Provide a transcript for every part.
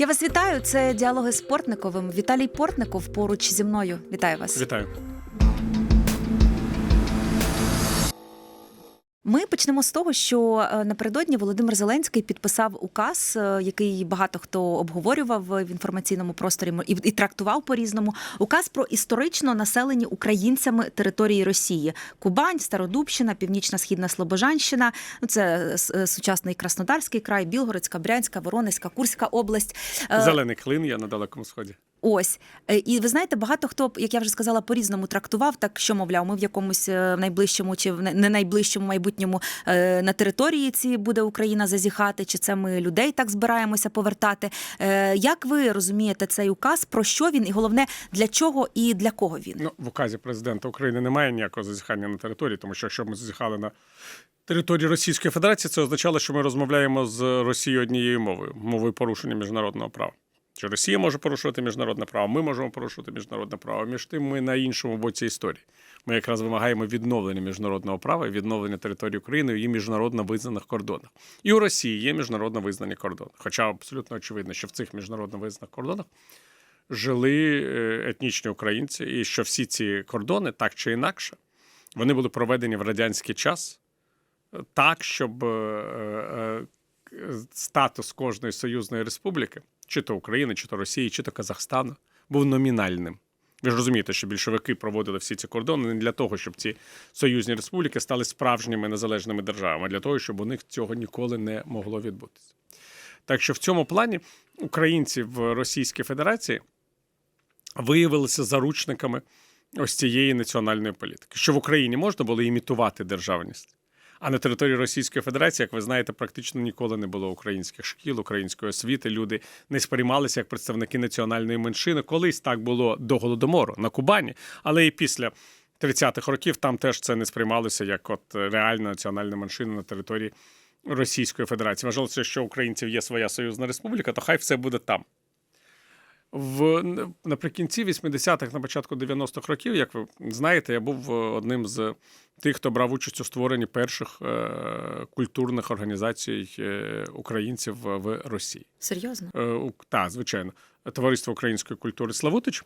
Я вас вітаю. Це діалоги з Портниковим. Віталій Портников поруч зі мною. Вітаю вас. Вітаю. Ми почнемо з того, що е, напередодні Володимир Зеленський підписав указ, е, який багато хто обговорював в інформаційному просторі і, і трактував по-різному. Указ про історично населені українцями території Росії: Кубань, Стародубщина, Північна Східна Слобожанщина. Ну це е, сучасний Краснодарський край, Білгородська, Брянська, Воронезька, Курська область. Зелений клин я на далекому сході. Ось Е, і ви знаєте, багато хто, як я вже сказала, по-різному трактував, так що мовляв, ми в якомусь е, найближчому чи в не- найближчому майбутньому е, на території ці буде Україна зазіхати, чи це ми людей так збираємося повертати. Як ви розумієте цей указ? Про що він, і головне для чого і для кого він? Ну, в указі президента України немає ніякого зазіхання на території, тому що якщо ми зазіхали на території Російської Федерації, це означало, що ми розмовляємо з Росією однією мовою, мовою порушення міжнародного права. Що Росія може порушувати міжнародне право, ми можемо порушувати міжнародне право. Між тим, ми на іншому боці історії. Ми якраз вимагаємо відновлення міжнародного права, відновлення території України в її міжнародно визнаних кордонах. І у Росії є міжнародно визнані кордони. Хоча абсолютно очевидно, що в цих міжнародно визнаних кордонах жили е, етнічні українці, і що всі ці кордони, так чи інакше, вони були проведені в радянський час е, так, щоб е, статус кожної союзної республіки, чи то України, чи то Росії, чи то Казахстану, був номінальним. Ви ж розумієте, що більшовики проводили всі ці кордони не для того, щоб ці союзні республіки стали справжніми незалежними державами, а для того, щоб у них цього ніколи не могло відбутися. Так що в цьому плані українці в Російській Федерації виявилися заручниками ось цієї національної політики, що в Україні можна було імітувати державність. А на території Російської Федерації, як ви знаєте, практично ніколи не було українських шкіл, української освіти. Люди не сприймалися як представники національної меншини. Колись так було до голодомору на Кубані, але і після 30-х років там теж це не сприймалося як от реальна національна меншина на території Російської Федерації. Вважалося, що українців є своя союзна республіка, то хай все буде там. В наприкінці 80-х, на початку 90-х років, як ви знаєте, я був е, одним з тих, хто брав участь у створенні перших е, культурних організацій е, українців в Росії. Серйозно? Е, Та, звичайно, товариство української культури Славутич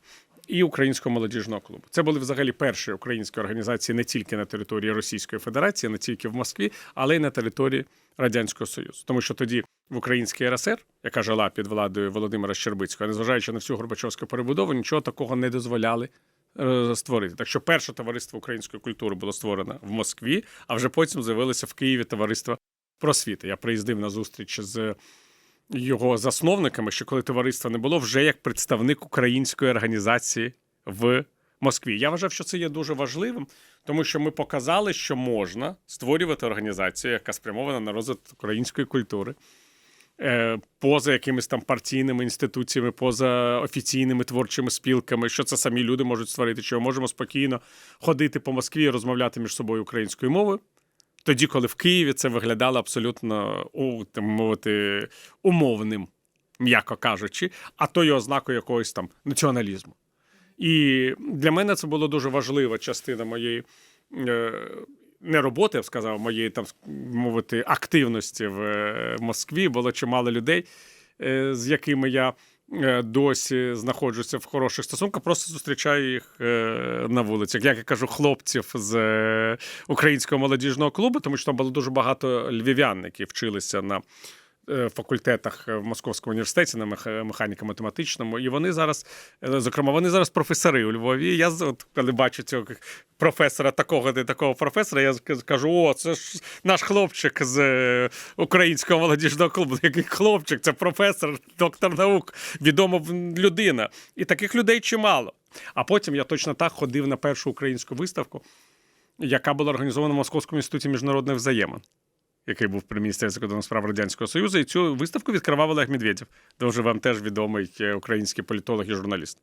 і Українського молодіжного клубу. Це були взагалі перші українські організації не тільки на території Російської Федерації, не тільки в Москві, але й на території Радянського Союзу. Тому що тоді в Українській РСР, яка жила під владою Володимира Щербицького, незважаючи на всю Горбачовську перебудову, нічого такого не дозволяли. Е, Створити так, що перше товариство української культури було створено в Москві, а вже потім з'явилося в Києві товариство просвіти. Я приїздив на зустріч з його засновниками, що коли товариства не було, вже як представник української організації в Москві. Я вважав, що це є дуже важливим, тому що ми показали, що можна створювати організацію, яка спрямована на розвиток української культури. Е, Поза якимись там партійними інституціями, поза офіційними творчими спілками, що це самі люди можуть створити, що ми можемо спокійно ходити по Москві і розмовляти між собою українською мовою, тоді, коли в Києві це виглядало абсолютно у, так мовити, умовним, м'яко кажучи, а то й ознакою якогось там націоналізму. І для мене це була дуже важлива частина моєї е, не роботи, я б сказав, моєї там мовити активності в е, Москві. Було чимало людей, е, з якими я е, досі знаходжуся в хороших стосунках, просто зустрічаю їх на вулицях. Як я кажу, хлопців з українського молодіжного клубу, тому що там було дуже багато львів'ян, які вчилися на факультетах в Московському університеті на меха- механіко-математичному, і вони зараз, е, зокрема, вони зараз професори у Львові. Я от, коли бачу цього професора, такого не такого професора, я кажу: о, це ж наш хлопчик з е, українського молодіжного клубу. Який хлопчик, це професор, доктор наук, відома людина. І таких людей чимало. А потім я точно так ходив на першу українську виставку, яка була організована в Московському інституті міжнародних взаємин який був при міністерстві закордонних справ Радянського Союзу, і цю виставку відкривав Олег Медведєв, дуже вам теж відомий е, український політолог і журналіст,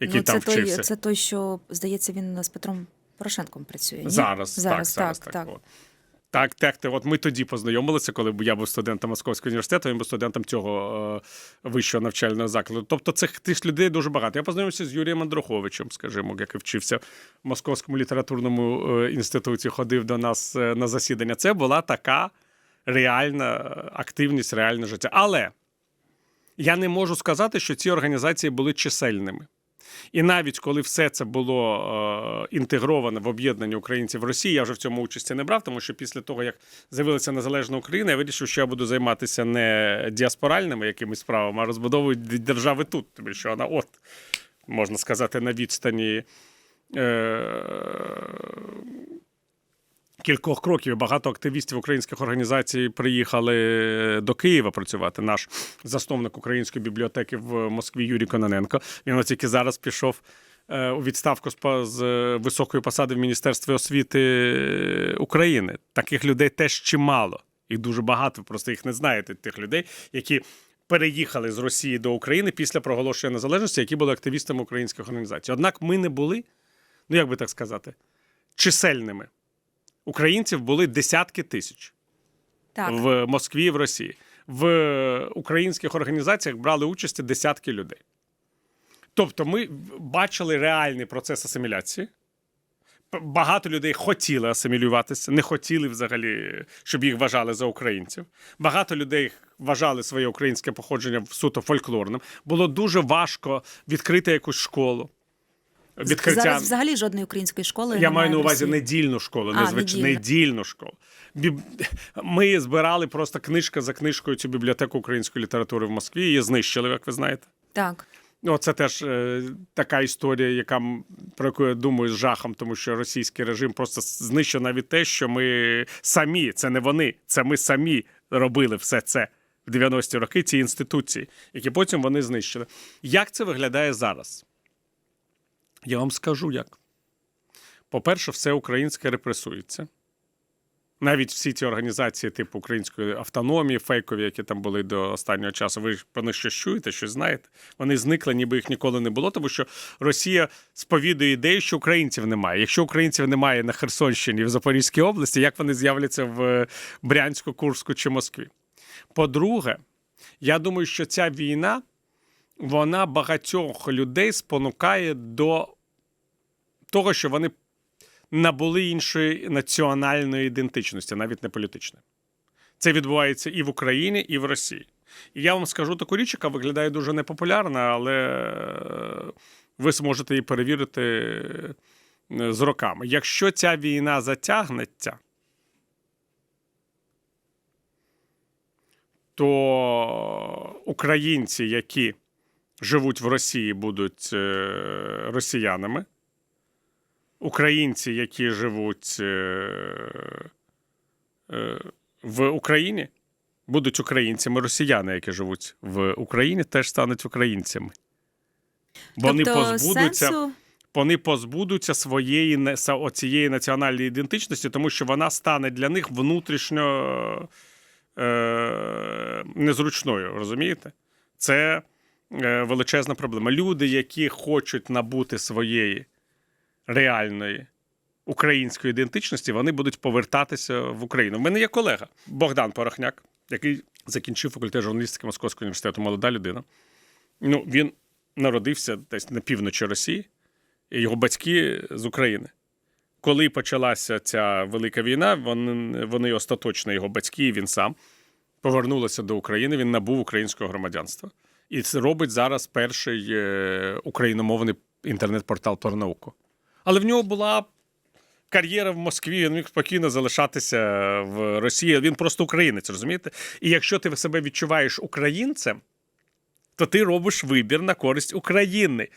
який ну, там це той, вчився. це той, що здається, він з Петром Порошенком працює. ні? Зараз, зараз, так, зараз, так. так. так. От. Так, так, так. От ми тоді познайомилися, коли я був студентом Московського університету, він був студентом цього е, вищого навчального закладу. Тобто цих тих людей дуже багато. Я познайомився з Юрієм Андруховичем, скажімо, який вчився в Московському літературному е, інституті, ходив до нас е, на засідання. Це була така реальна активність, реальне життя. Але Я не можу сказати, що ці організації були чисельними. І навіть коли все це було е, інтегровано в об'єднання українців в Росії, я вже в цьому участі не брав, тому що після того, як з'явилася незалежна Україна, я вирішив, що я буду займатися не діаспоральними якимись справами, а розбудовою держави тут, тому що вона от, можна сказати, на відстані. Е, Кількох кроків багато активістів українських організацій приїхали до Києва працювати. Наш засновник української бібліотеки в Москві Юрій Кононенко. Він ось тільки зараз пішов е, у відставку з, е, високої посади в Міністерстві освіти України. Таких людей теж чимало. Їх дуже багато. ви Просто їх не знаєте, тих людей, які переїхали з Росії до України після проголошення незалежності, які були активістами українських організацій. Однак ми не були, ну як би так сказати, чисельними. Українців були десятки тисяч Так. в Москві в Росії. В українських організаціях брали участь десятки людей. Тобто, ми бачили реальний процес асиміляції. Багато людей хотіли асимілюватися, не хотіли взагалі, щоб їх вважали за українців. Багато людей вважали своє українське походження суто фольклорним. Було дуже важко відкрити якусь школу. Відкриття... Зараз взагалі жодної української школи Я немає маю на увазі недільну школу, А, не недільну. недільну школу. Біб... Ми збирали просто книжка за книжкою цю бібліотеку української літератури в Москві. Її знищили, як ви знаєте. Так. Ну, це теж е, така історія, яка про яку я думаю з жахом, тому що російський режим просто знищив навіть те, що ми самі, це не вони, це ми самі робили все це в 90-ті роки, ці інституції, які потім вони знищили. Як це виглядає зараз? Я вам скажу як. По-перше, все українське репресується. Навіть всі ці організації, типу української автономії, фейкові, які там були до останнього часу, ви про них щось чуєте, щось знаєте. Вони зникли, ніби їх ніколи не було, тому що Росія сповідує ідею, що українців немає. Якщо українців немає на Херсонщині в Запорізькій області, як вони з'являться в Брянську, Курську чи Москві? По-друге, я думаю, що ця війна вона багатьох людей спонукає до того, що вони набули іншої національної ідентичності, навіть не політичної. Це відбувається і в Україні, і в Росії. І я вам скажу таку річ, яка виглядає дуже непопулярно, але е, ви зможете її перевірити е, з роками. Якщо ця війна затягнеться, то українці, які живуть в Росії, будуть е, росіянами. Українці, які живуть е, е, в Україні, будуть українцями. Росіяни, які живуть в Україні, теж стануть українцями. Вони тобто, позбудуться сенсу... вони позбудуться своєї оцієї національної ідентичності, тому що вона стане для них внутрішньо е, незручною. Розумієте? Це величезна проблема. Люди, які хочуть набути своєї реальної української ідентичності, вони будуть повертатися в Україну. У мене є колега Богдан Порохняк, який закінчив факультет журналістики Московського університету. Молода людина. Ну, він народився десь на півночі Росії, і його батьки з України. Коли почалася ця велика війна, вони, вони остаточно, його батьки, і він сам повернулися до України. Він набув українського громадянства. І це робить зараз перший е, україномовний інтернет-портал про науку. Але в нього була кар'єра в Москві, він міг спокійно залишатися в Росії. Він просто українець, розумієте? І якщо ти себе відчуваєш українцем, то ти робиш вибір на користь України.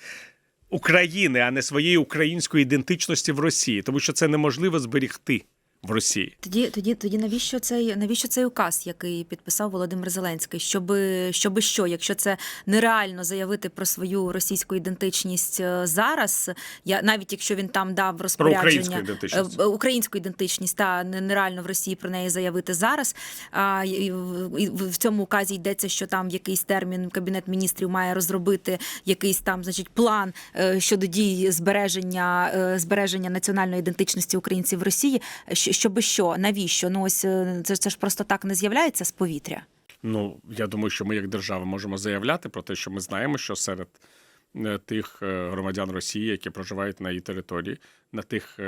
України, а не своєї української ідентичності в Росії, тому що це неможливо зберігти в Росії. Тоді, тоді, тоді навіщо цей навіщо цей указ, який підписав Володимир Зеленський? Щоби, щоби що, якщо це нереально заявити про свою російську ідентичність е, зараз, я навіть якщо він там дав розпорядження українську ідентичність. е, е, українську ідентичність, та нереально в Росії про неї заявити зараз. А і, в- і в цьому указі йдеться, що там якийсь термін кабінет міністрів має розробити якийсь там, значить, план щодо дій збереження збереження національної ідентичності українців в Росії. Щоби що, навіщо? Ну ось е, це, це ж просто так не з'являється з повітря. Ну, я думаю, що ми як держава можемо заявляти про те, що ми знаємо, що серед е, тих е, громадян Росії, які проживають на її території, на тих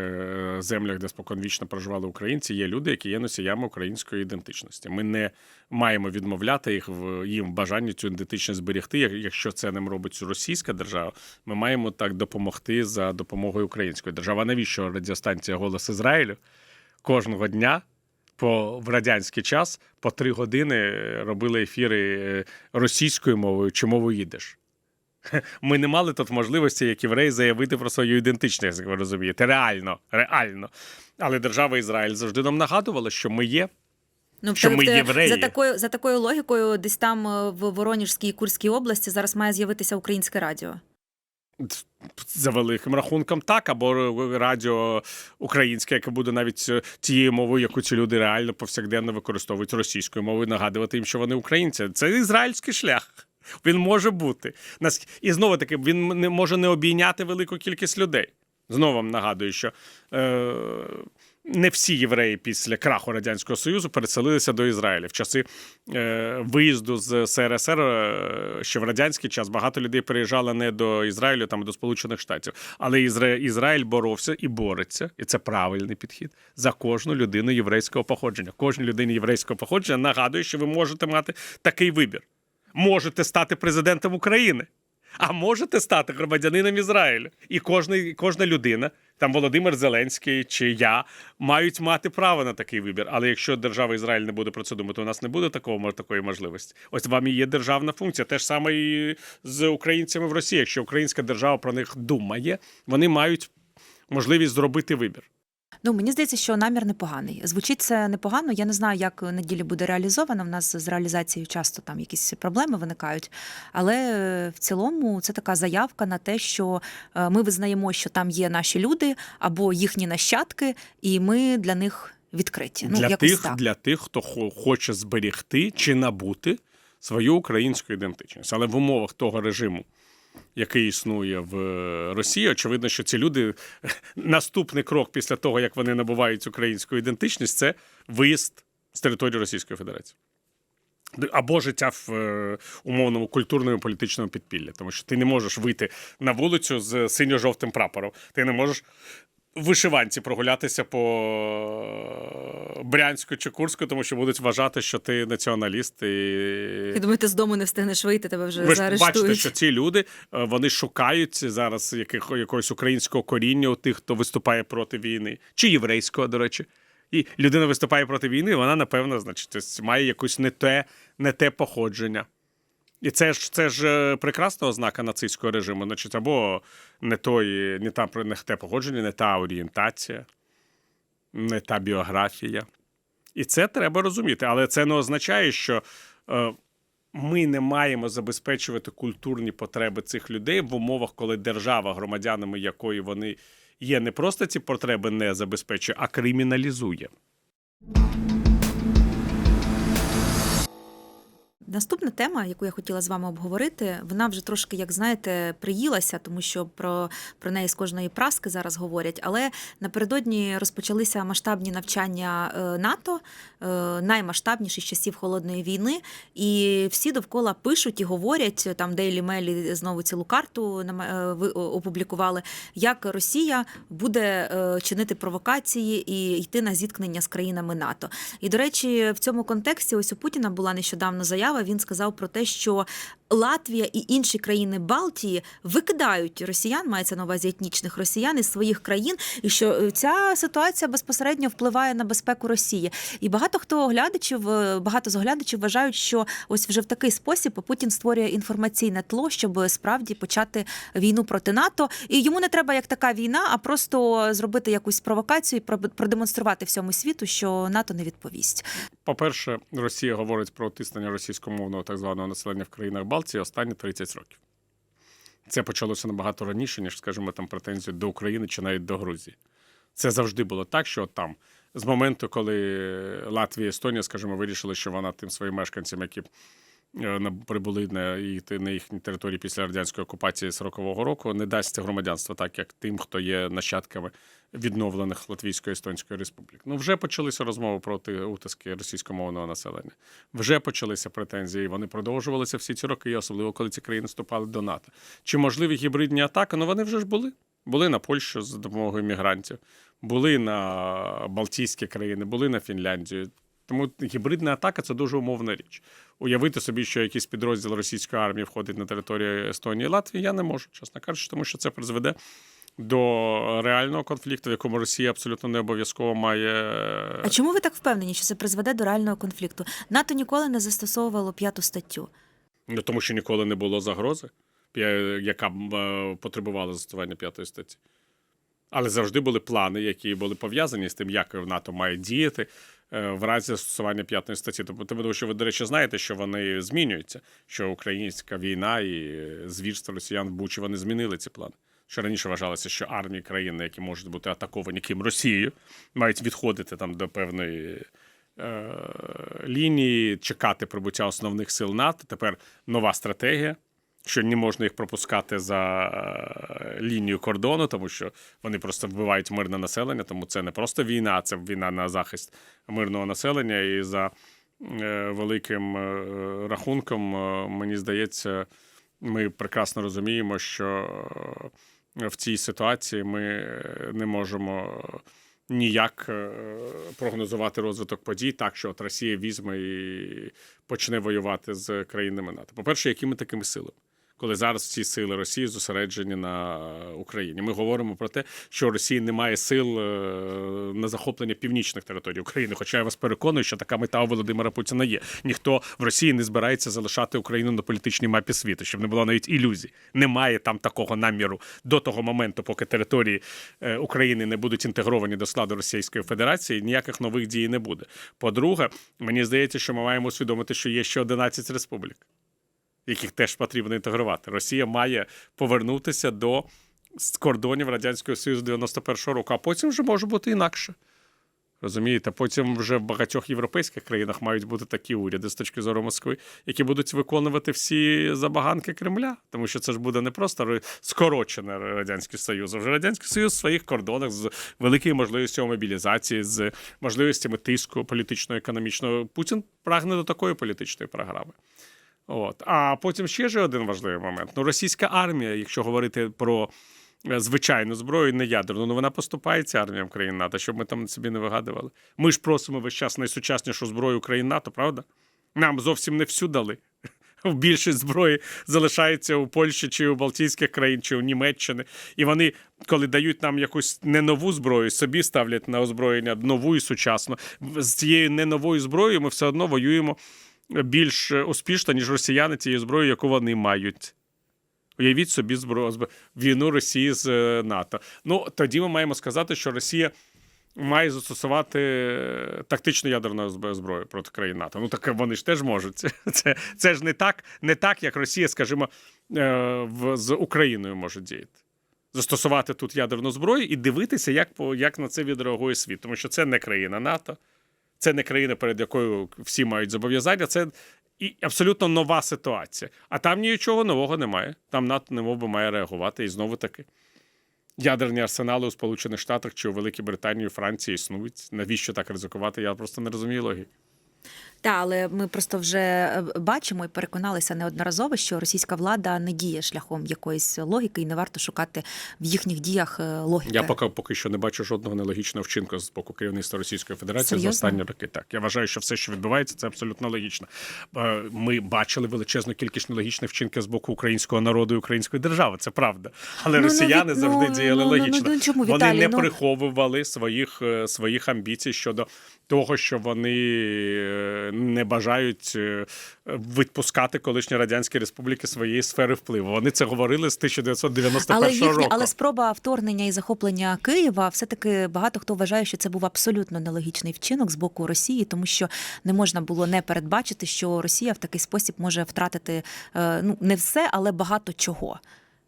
землях, де споконвічно проживали українці, є люди, які є носіями української ідентичності. Ми не маємо відмовляти їх в їм бажанні цю ідентичність зберегти. Якщо це ним робить російська держава, ми маємо так допомогти за допомогою української держави. Навіщо радіостанція Голос Ізраїлю кожного дня? По в радянський час по три години робили ефіри е, російською мовою чи мовою їдеш. Ми не мали тут можливості, як євреї, заявити про свою ідентичність, як ви розумієте. Реально, реально. Але держава Ізраїль завжди нам нагадувала, що ми є. Ну, Що ми тобто, євреї. за такою за такою логікою, десь там е, в Воронежській і Курській області зараз має з'явитися українське радіо. За великим рахунком, так, або радіо українське, яке буде навіть е, тією мовою, яку ці люди реально повсякденно використовують російською мовою, нагадувати їм, що вони українці. Це ізраїльський шлях. Він може бути. І знову таки, він може не обійняти велику кількість людей. Знову вам нагадую, що е, не всі євреї після краху Радянського Союзу переселилися до Ізраїля. В часи е, виїзду з СРСР е, ще в радянський час багато людей переїжджали не до Ізраїлю, там до Сполучених Штатів. Але Ізра... Ізраїль боровся і бореться, і це правильний підхід за кожну людину єврейського походження. Кожній людині єврейського походження нагадує, що ви можете мати такий вибір. Можете стати президентом України. А можете стати громадянином Ізраїлю. І кожна, кожна людина, там Володимир Зеленський чи я, мають мати право на такий вибір. Але якщо держава Ізраїль не буде про це думати, у нас не буде такого такої можливості. Ось вам і є державна функція. Те ж саме і з українцями в Росії. Якщо українська держава про них думає, вони мають можливість зробити вибір. Ну мені здається, що намір непоганий. Звучить це непогано. Я не знаю, як неділі буде реалізовано. В нас з реалізацією часто там якісь проблеми виникають. Але е, в цілому це така заявка на те, що е, ми визнаємо, що там є наші люди або їхні нащадки, і ми для них відкриті. Ну для, тих, так. для тих, хто хо- хоче зберегти чи набути свою українську ідентичність. Але в умовах того режиму, який існує в е, Росії, очевидно, що ці люди наступний крок після того, як вони набувають українську ідентичність, це виїзд з території Російської Федерації. Або життя в е, умовному культурному і політичному підпіллі, тому що ти не можеш вийти на вулицю з синьо-жовтим прапором. Ти не можеш вишиванці прогулятися по Брянську чи Курську, тому що будуть вважати, що ти націоналіст. І... Я думаю, ти з дому не встигнеш вийти, тебе вже Ви заарештують. бачите, що ці люди е, вони шукають зараз яких, якогось українського коріння у тих, хто виступає проти війни, чи єврейського, до речі. І людина виступає проти війни, вона, напевно, значить, має якусь не те, не те походження. І це ж це ж е, прекрасна ознака нацистського режиму. Значить, або не той, не та не те походження, не та орієнтація, не та біографія. І це треба розуміти. Але це не означає, що е, ми не маємо забезпечувати культурні потреби цих людей в умовах, коли держава, громадянами якої вони є, не просто ці потреби не забезпечує, а криміналізує. Наступна тема, яку я хотіла з вами обговорити, вона вже трошки, як знаєте, приїлася, тому що про, про неї з кожної праски зараз говорять. Але напередодні розпочалися масштабні навчання е, НАТО, е, наймасштабніші з часів холодної війни. І всі довкола пишуть і говорять. Там Daily Mail знову цілу карту е, опублікували, як Росія буде чинити провокації і йти на зіткнення з країнами НАТО. І до речі, в цьому контексті ось у Путіна була нещодавно заява. Він сказав про те, що Латвія і інші країни Балтії викидають росіян, мається на увазі етнічних росіян із своїх країн, і що е, ця ситуація безпосередньо впливає на безпеку Росії. І багато хто оглядачів, е, багато з оглядачів вважають, що ось вже в такий спосіб Путін створює інформаційне тло, щоб справді почати війну проти НАТО. І йому не треба як така війна, а просто зробити якусь провокацію і про- продемонструвати всьому світу, що НАТО не відповість. По-перше, Росія говорить про тиснення російськомовного так званого населення в країнах Балтії останні 30 років. Це почалося набагато раніше, ніж, скажімо, там претензії до України чи навіть до Грузії. Це завжди було так, що там, з моменту, коли Латвія і Естонія, скажімо, вирішили, що вона тим своїм мешканцям, які е, прибули на, на їхній території після радянської окупації 40-го року, не дасть громадянство, так як тим, хто є нащадками відновлених Латвійської Естонської республік. Ну вже почалися розмови проти утиски російськомовного населення. Вже почалися претензії. Вони продовжувалися всі ці роки, особливо коли ці країни вступали до НАТО. Чи можливі гібридні атаки? Ну вони вже ж були. Були на Польщу з допомогою мігрантів, були на Балтійські країни, були на Фінляндію. Тому гібридна атака це дуже умовна річ. Уявити собі, що якийсь підрозділ російської армії входить на територію Естонії і Латвії, я не можу, чесно кажучи, тому що це призведе до реального конфлікту, в якому Росія абсолютно не обов'язково має. А чому ви так впевнені, що це призведе до реального конфлікту? НАТО ніколи не застосовувало п'яту статтю. Ну, тому що ніколи не було загрози, яка б е, потребувала застосування п'ятої статті. Але завжди були плани, які були пов'язані з тим, як НАТО має діяти е, в разі застосування п'ятої статті. Тому що ви, до речі, знаєте, що вони змінюються, що українська війна і е, звірство росіян в Бучі вони змінили ці плани. Що раніше вважалося, що армії країни, які можуть бути атаковані ким Росією, мають відходити там до певної е, лінії, чекати прибуття основних сил НАТО. Тепер нова стратегія, що не можна їх пропускати за е, лінію кордону, тому що вони просто вбивають мирне населення. Тому це не просто війна, а це війна на захист мирного населення. І за е, великим е, рахунком, мені здається, ми прекрасно розуміємо, що в цій ситуації ми е, не можемо ніяк е, прогнозувати розвиток подій так, що от Росія візьме і почне воювати з країнами НАТО. По-перше, якими такими силами? Коли зараз всі сили Росії зосереджені на Україні, ми говоримо про те, що Росії немає сил е, на захоплення північних територій України. Хоча я вас переконую, що така мета у Володимира Путіна є. Ніхто в Росії не збирається залишати Україну на політичній мапі світу, щоб не було навіть ілюзій. Немає там такого наміру до того моменту, поки території е, України не будуть інтегровані до складу Російської Федерації. Ніяких нових дій не буде. По-друге, мені здається, що ми маємо усвідомити, що є ще 11 республік яких теж потрібно інтегрувати. Росія має повернутися до кордонів Радянського Союзу 91-го року, а потім вже може бути інакше. Розумієте, потім вже в багатьох європейських країнах мають бути такі уряди з точки зору Москви, які будуть виконувати всі забаганки Кремля, тому що це ж буде не просто скорочене Радянський Союз, а вже Радянський Союз в своїх кордонах з великою можливістю мобілізації, з можливостями тиску політично-економічного. Путін прагне до такої політичної програми. От. А потім ще ж один важливий момент. Ну, російська армія, якщо говорити про е, звичайну зброю, не ядерну, ну вона поступається арміям країн НАТО, щоб ми там собі не вигадували. Ми ж просимо весь час найсучаснішу зброю країн НАТО, правда? Нам зовсім не всю дали. Більшість зброї залишається у Польщі чи у Балтійських країн, чи у Німеччини. І вони, коли дають нам якусь не нову зброю, собі ставлять на озброєння нову і сучасну. З цією не новою зброєю ми все одно воюємо більш успішно, ніж росіяни тією зброєю, яку вони мають. Уявіть собі збро... зб- війну Росії з е, НАТО. Ну, тоді ми маємо сказати, що Росія має застосувати е, тактичну ядерну зброю проти країн НАТО. Ну, так вони ж теж можуть. Це, це ж не так, не так, як Росія, скажімо, е, в, з Україною може діяти. Застосувати тут ядерну зброю і дивитися, як, як на це відреагує світ. Тому що це не країна НАТО, це не країна, перед якою всі мають зобов'язання. Це і абсолютно нова ситуація. А там нічого нового немає. Там НАТО немов би має реагувати. І знову таки. Ядерні арсенали у Сполучених Штатах чи у Великій Британії, Франції існують. Навіщо так ризикувати? Я просто не розумію логіки. Так, але ми просто вже е, бачимо і переконалися неодноразово, що російська влада не діє шляхом якоїсь логіки, і не варто шукати в їхніх діях е, логіки. Я поки поки що не бачу жодного нелогічного вчинку з боку керівництва Російської Федерації за останні роки. Так я вважаю, що все, що відбувається, це абсолютно логічно. Ми бачили величезну кількість нелогічних вчинків з боку українського народу і української держави. Це правда. Але Ну, ну, росіяни від- завжди ну, діяли ну, ну, логічно. ну, чому, вони Віталій, не ну? приховували своїх, е, своїх амбіцій щодо того, що вони не бажають е, відпускати колишні радянські республіки своєї сфери впливу. Вони це говорили з 1991 Але їхня, року. але спроба вторгнення і захоплення Києва, все таки багато хто вважає, що це був абсолютно нелогічний вчинок з боку Росії, тому що не можна було не передбачити, що Росія в такий спосіб може втратити е, ну не все, але багато чого.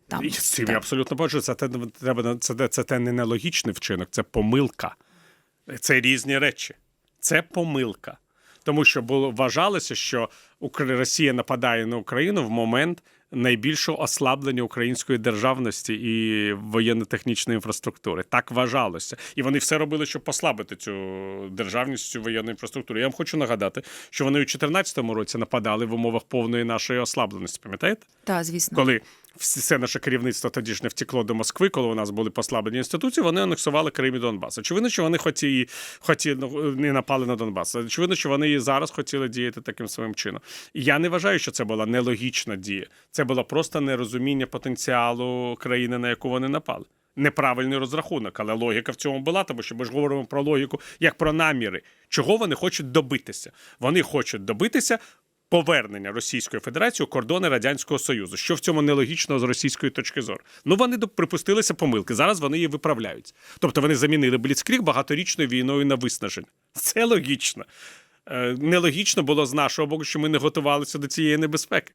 Там з цим так. я абсолютно погоджуюся. Це, те- треба- це, це те не нелогічний вчинок, це помилка. Це різні речі. Це помилка. Тому що було вважалося, що Росія нападає на Україну в момент найбільшого ослаблення української державності і воєнно-технічної інфраструктури. Так вважалося. І вони все робили, щоб послабити цю державність, цю воєнну інфраструктуру. Я вам хочу нагадати, що вони у 2014 році нападали в умовах повної нашої ослабленості. Пам'ятаєте? Так, звісно. коли все наше керівництво тоді ж не втекло до Москви, коли у нас були послаблені інституції, вони анексували Крим і Донбас. Очевидно, що вони хоті, хоті, ну, не напали на Донбас. Очевидно, що вони і зараз хотіли діяти таким своїм чином. І я не вважаю, що це була нелогічна дія. Це було просто нерозуміння потенціалу країни, на яку вони напали. Неправильний розрахунок, але логіка в цьому була, тому що ми ж говоримо про логіку як про наміри, чого вони хочуть добитися. Вони хочуть добитися повернення Російської Федерації у кордони Радянського Союзу. Що в цьому нелогічно з російської точки зору? Ну вони припустилися помилки. Зараз вони її виправляють. Тобто вони замінили Бліцкріг багаторічною війною на виснаження. Це логічно. Е, Нелогічно було з нашого боку, що ми не готувалися до цієї небезпеки.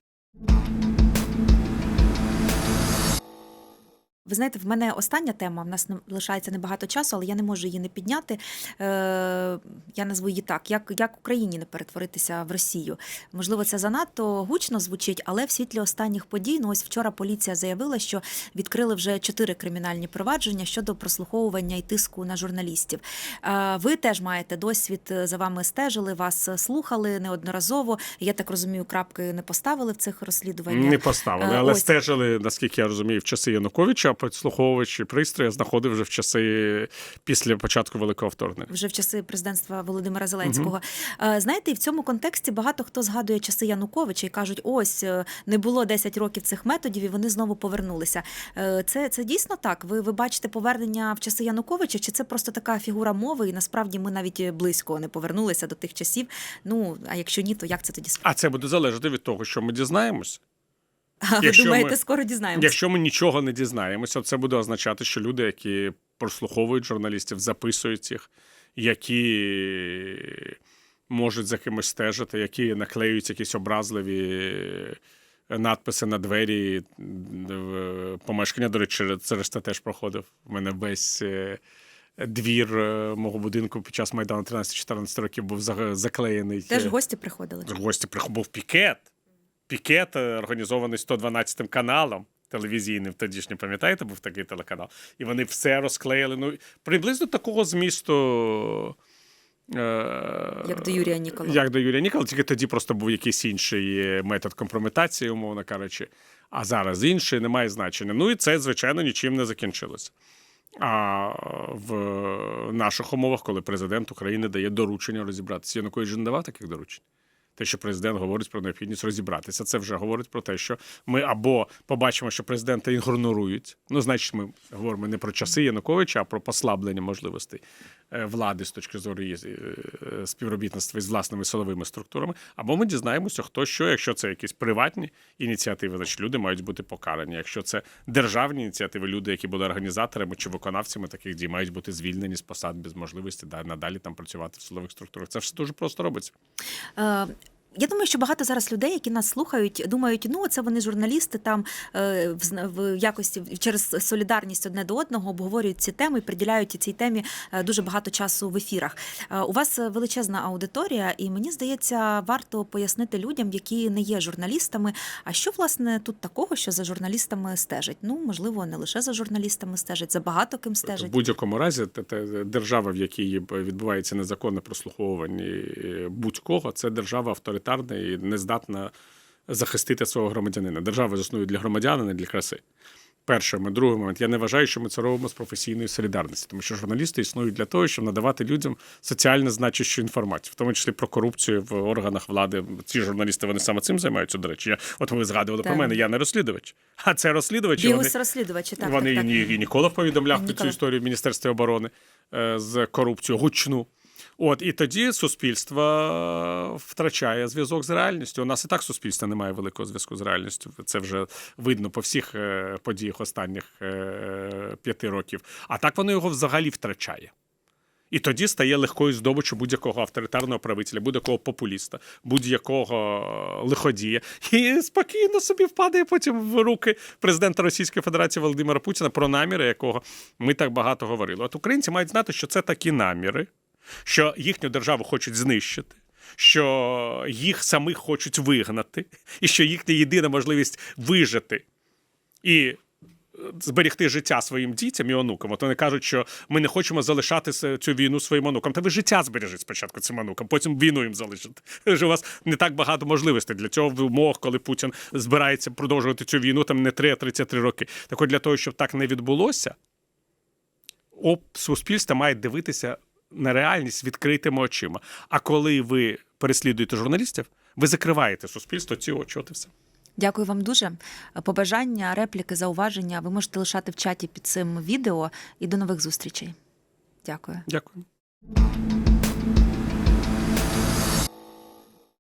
Ви знаєте, в мене остання тема. В нас лишається небагато часу, але я не можу її не підняти. Е, я назву її так: як, як Україні не перетворитися в Росію. Можливо, це занадто гучно звучить, але в світлі останніх подій, ну ось вчора поліція заявила, що відкрили вже чотири кримінальні провадження щодо прослуховування і тиску на журналістів. Е, ви теж маєте досвід, е, за вами стежили, вас е, слухали неодноразово. Я так розумію, крапки не поставили в цих розслідуваннях. Не поставили, Е, але ось. стежили, наскільки я розумію, в часи Януковича, а підслуховувачі пристрої знаходив вже в часи після початку великого вторгнення. вже в часи президентства Володимира Зеленського. Е, Знаєте, і в цьому контексті багато хто згадує часи Януковича і кажуть: ось е, не було 10 років цих методів, і вони знову повернулися. Е, Це, це дійсно так. Ви, ви бачите повернення в часи Януковича, чи це просто така фігура мови? І насправді ми навіть близько не повернулися до тих часів. Ну а якщо ні, то як це тоді справді? А це буде залежати від того, що ми дізнаємося. А ви думаєте, ми- скоро дізнаємося? Якщо ми нічого не дізнаємося, це буде означати, що люди, які прослуховують журналістів, записують їх, які можуть за кимось стежити, які наклеюють якісь образливі надписи на двері помешкання. До речі, через- це теж проходив. У мене весь. е, Двір е, мого будинку під час Майдану 13-14 років був заклеєний. Теж е, гості приходили. гості прих- був пікет. Пікет, е, організований 112 каналом телевізійним, тоді ж не пам'ятаєте, був такий телеканал. І вони все розклеїли. Ну, приблизно такого змісту. Е- Як до Юрія Ніколова. Як до Юрія Нікола, тільки тоді просто був якийсь інший е, метод компрометації, умовно кажучи. А зараз інший, немає значення. Ну і це, звичайно, нічим не закінчилося. А в наших умовах, коли президент України дає доручення розібратися, Янукович не давав таких доручень. Те, що президент говорить про необхідність розібратися, це вже говорить про те, що ми або побачимо, що президента ігнорують. Ну, значить, ми говоримо не про часи Януковича, а про послаблення можливостей влади з точки зору її е, співробітництва з власними силовими структурами. Або ми дізнаємося, хто що, якщо це якісь приватні ініціативи, значить люди мають бути покарані. Якщо це державні ініціативи, люди, які були організаторами чи виконавцями таких дій, мають бути звільнені з посад без можливості да, надалі там працювати в силових структурах. Це все дуже просто робиться. Я думаю, що багато зараз людей, які нас слухають, думають, ну це вони журналісти там е, в, якості через солідарність одне до одного обговорюють ці теми і приділяють цій темі е, дуже багато часу в ефірах. Е, У вас величезна аудиторія, і мені здається, варто пояснити людям, які не є журналістами. А що власне тут такого, що за журналістами стежать? Ну можливо, не лише за журналістами стежать, за багато ким В будь-якому разі, держава, в якій відбувається незаконне прослуховування будь-кого, це держава авторитарна і не здатна захистити свого громадянина. Держава заснує для громадян, а не для краси. Перший момент. другий момент. Я не вважаю, що ми це робимо з професійної солідарності, тому що журналісти існують для того, щоб надавати людям соціально значущу інформацію, в тому числі про корупцію в органах влади. Ці журналісти вони саме цим займаються. До речі, я от ви згадували про мене. Я не розслідувач, а це розслідувачі. Вони... Розслідувачі, так, Вони так, так. І, і Ніколов повідомляв про цю історію в Міністерстві оборони е, з корупцією гучну. От і тоді суспільство втрачає зв'язок з реальністю. У нас і так суспільство немає великого зв'язку з реальністю. Це вже видно по всіх е, подіях останніх е, п'яти років. А так воно його взагалі втрачає. І тоді стає легкою здобиччю будь-якого авторитарного правителя, будь-якого популіста, будь-якого лиходія. І спокійно собі впадає потім в руки президента Російської Федерації Володимира Путіна про наміри, якого ми так багато говорили. От українці мають знати, що це такі наміри, що їхню державу хочуть знищити. що їх самих хочуть вигнати, і що їхня єдина можливість вижити і е, зберегти життя своїм дітям і онукам. От вони кажуть, що ми не хочемо залишати цю війну своїм онукам. Та ви життя збережіть спочатку цим онукам, потім війну їм залишите. У вас не так багато можливостей для цього в умовах, коли Путін збирається продовжувати цю війну там не 3, а 33 роки. Так от для того, щоб так не відбулося, суспільство має дивитися на реальність відкритими очима. А коли ви переслідуєте журналістів, ви закриваєте суспільство ці очі. От і все. Дякую вам дуже. Побажання, репліки, зауваження ви можете лишати в чаті під цим відео. І до нових зустрічей. Дякую. Дякую.